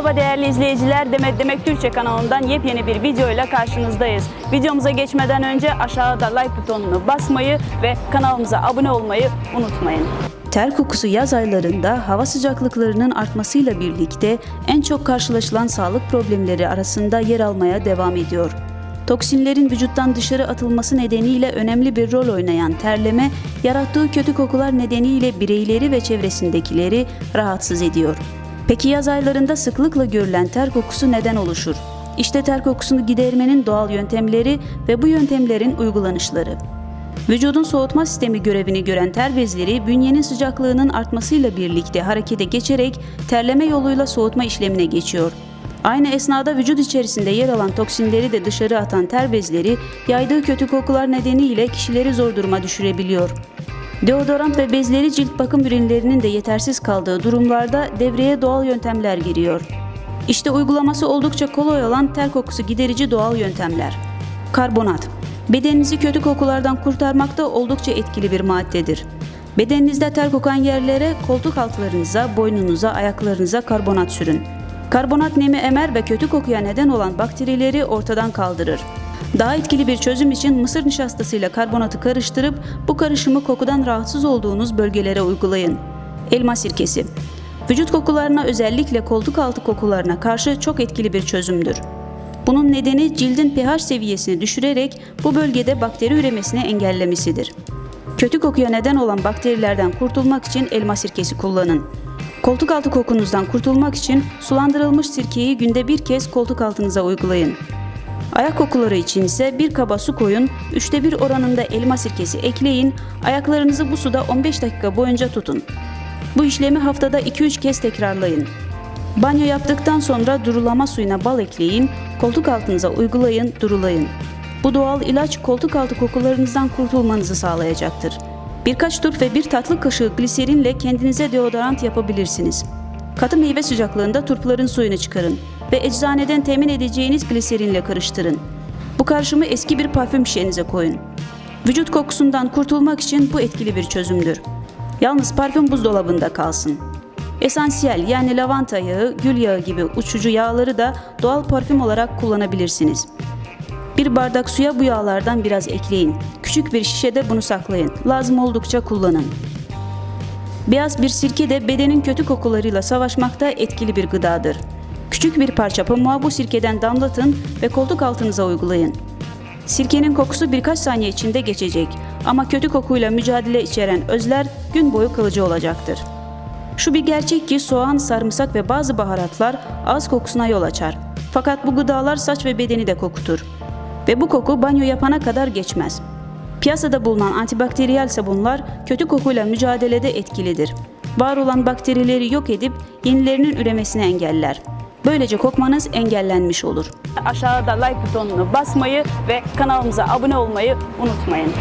Merhaba değerli izleyiciler. Demet Demek Türkçe kanalından yepyeni bir videoyla karşınızdayız. Videomuza geçmeden önce aşağıda like butonunu basmayı ve kanalımıza abone olmayı unutmayın. Ter kokusu yaz aylarında hava sıcaklıklarının artmasıyla birlikte en çok karşılaşılan sağlık problemleri arasında yer almaya devam ediyor. Toksinlerin vücuttan dışarı atılması nedeniyle önemli bir rol oynayan terleme, yarattığı kötü kokular nedeniyle bireyleri ve çevresindekileri rahatsız ediyor. Peki yaz aylarında sıklıkla görülen ter kokusu neden oluşur? İşte ter kokusunu gidermenin doğal yöntemleri ve bu yöntemlerin uygulanışları. Vücudun soğutma sistemi görevini gören ter bezleri bünyenin sıcaklığının artmasıyla birlikte harekete geçerek terleme yoluyla soğutma işlemine geçiyor. Aynı esnada vücut içerisinde yer alan toksinleri de dışarı atan ter bezleri yaydığı kötü kokular nedeniyle kişileri zor duruma düşürebiliyor. Deodorant ve bezleri cilt bakım ürünlerinin de yetersiz kaldığı durumlarda devreye doğal yöntemler giriyor. İşte uygulaması oldukça kolay olan ter kokusu giderici doğal yöntemler. Karbonat. Bedeninizi kötü kokulardan kurtarmakta oldukça etkili bir maddedir. Bedeninizde ter kokan yerlere, koltuk altlarınıza, boynunuza, ayaklarınıza karbonat sürün. Karbonat nemi emer ve kötü kokuya neden olan bakterileri ortadan kaldırır. Daha etkili bir çözüm için mısır nişastasıyla karbonatı karıştırıp bu karışımı kokudan rahatsız olduğunuz bölgelere uygulayın. Elma sirkesi. Vücut kokularına özellikle koltuk altı kokularına karşı çok etkili bir çözümdür. Bunun nedeni cildin pH seviyesini düşürerek bu bölgede bakteri üremesini engellemesidir. Kötü kokuya neden olan bakterilerden kurtulmak için elma sirkesi kullanın. Koltuk altı kokunuzdan kurtulmak için sulandırılmış sirkeyi günde bir kez koltuk altınıza uygulayın. Ayak kokuları için ise bir kaba su koyun, üçte bir oranında elma sirkesi ekleyin, ayaklarınızı bu suda 15 dakika boyunca tutun. Bu işlemi haftada 2-3 kez tekrarlayın. Banyo yaptıktan sonra durulama suyuna bal ekleyin, koltuk altınıza uygulayın, durulayın. Bu doğal ilaç koltuk altı kokularınızdan kurtulmanızı sağlayacaktır. Birkaç turp ve bir tatlı kaşığı gliserinle kendinize deodorant yapabilirsiniz. Katı meyve sıcaklığında turpların suyunu çıkarın ve eczaneden temin edeceğiniz gliserinle karıştırın. Bu karışımı eski bir parfüm şişenize koyun. Vücut kokusundan kurtulmak için bu etkili bir çözümdür. Yalnız parfüm buzdolabında kalsın. Esansiyel yani lavanta yağı, gül yağı gibi uçucu yağları da doğal parfüm olarak kullanabilirsiniz. Bir bardak suya bu yağlardan biraz ekleyin. Küçük bir şişede bunu saklayın. Lazım oldukça kullanın. Beyaz bir sirke de bedenin kötü kokularıyla savaşmakta etkili bir gıdadır. Küçük bir parça pamuğa bu sirkeden damlatın ve koltuk altınıza uygulayın. Sirkenin kokusu birkaç saniye içinde geçecek ama kötü kokuyla mücadele içeren özler gün boyu kalıcı olacaktır. Şu bir gerçek ki soğan, sarımsak ve bazı baharatlar ağız kokusuna yol açar. Fakat bu gıdalar saç ve bedeni de kokutur. Ve bu koku banyo yapana kadar geçmez. Piyasada bulunan antibakteriyel sabunlar kötü kokuyla mücadelede etkilidir. Var olan bakterileri yok edip yenilerinin üremesini engeller. Böylece kokmanız engellenmiş olur. Aşağıda like butonunu basmayı ve kanalımıza abone olmayı unutmayın.